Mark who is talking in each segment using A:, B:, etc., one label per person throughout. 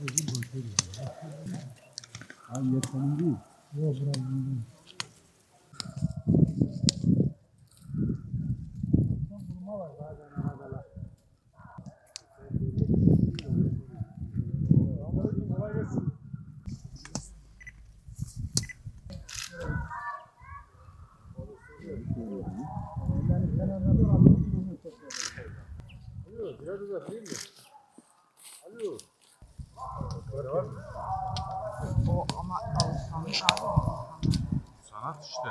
A: Abi senin değil. Yok buranın değil.
B: O ama alışkanlık abi.
C: Sanat işte.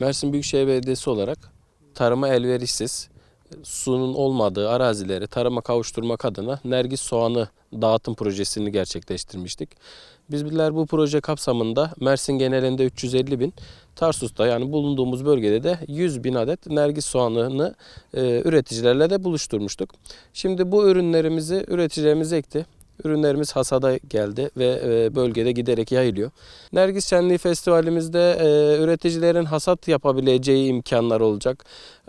D: Mersin Büyükşehir Belediyesi olarak tarıma elverişsiz, sunun olmadığı arazileri tarıma kavuşturmak adına Nergis Soğanı dağıtım projesini gerçekleştirmiştik. Bizler bu proje kapsamında Mersin genelinde 350 bin, Tarsus'ta yani bulunduğumuz bölgede de 100 bin adet Nergis soğanını e, üreticilerle de buluşturmuştuk. Şimdi bu ürünlerimizi üreticilerimiz ekti. Ürünlerimiz hasada geldi ve e, bölgede giderek yayılıyor. Nergis Şenliği Festivalimizde e, üreticilerin hasat yapabileceği imkanlar olacak.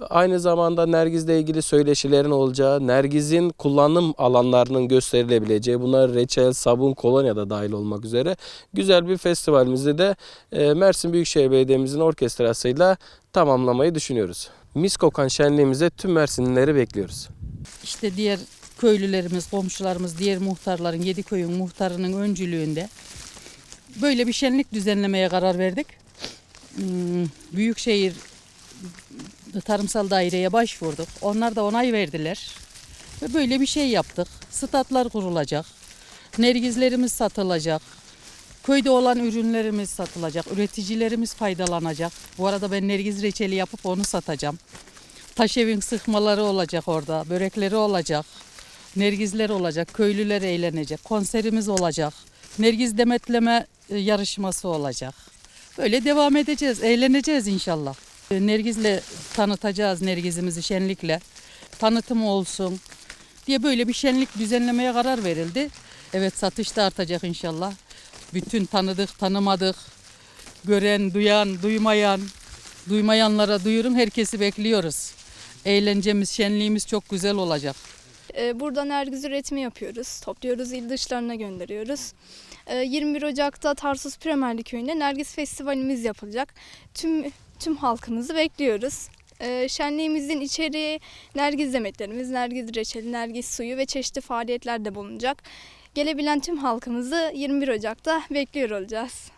D: Aynı zamanda Nergiz'le ilgili söyleşilerin olacağı, Nergiz'in kullanım alanlarının gösterilebileceği, bunlar reçel, sabun, kolonya da dahil olmak üzere güzel bir festivalimizi de e, Mersin Büyükşehir Belediye'mizin orkestrasıyla tamamlamayı düşünüyoruz. Mis kokan şenliğimize tüm Mersinlileri bekliyoruz.
E: İşte diğer köylülerimiz, komşularımız, diğer muhtarların, yedi köyün muhtarının öncülüğünde böyle bir şenlik düzenlemeye karar verdik. Hmm, Büyükşehir Tarımsal Daire'ye başvurduk. Onlar da onay verdiler. Ve böyle bir şey yaptık. Statlar kurulacak. Nergizlerimiz satılacak. Köyde olan ürünlerimiz satılacak. Üreticilerimiz faydalanacak. Bu arada ben nergiz reçeli yapıp onu satacağım. Taşevin sıkmaları olacak orada, börekleri olacak, nergizler olacak, köylüler eğlenecek, konserimiz olacak, nergiz demetleme e, yarışması olacak. Böyle devam edeceğiz, eğleneceğiz inşallah. E, Nergizle tanıtacağız nergizimizi şenlikle. Tanıtım olsun diye böyle bir şenlik düzenlemeye karar verildi. Evet satış da artacak inşallah. Bütün tanıdık, tanımadık, gören, duyan, duymayan, duymayanlara duyurun herkesi bekliyoruz. Eğlencemiz, şenliğimiz çok güzel olacak.
F: Ee, Burada nergiz üretimi yapıyoruz. Topluyoruz, il dışlarına gönderiyoruz. Ee, 21 Ocak'ta Tarsus Premerli Köyü'nde Nergis Festivalimiz yapılacak. Tüm tüm halkımızı bekliyoruz. Ee, Şenliğimizin içeriği Nergiz demetlerimiz, Nergiz reçeli, Nergiz suyu ve çeşitli faaliyetler de bulunacak. Gelebilen tüm halkımızı 21 Ocak'ta bekliyor olacağız.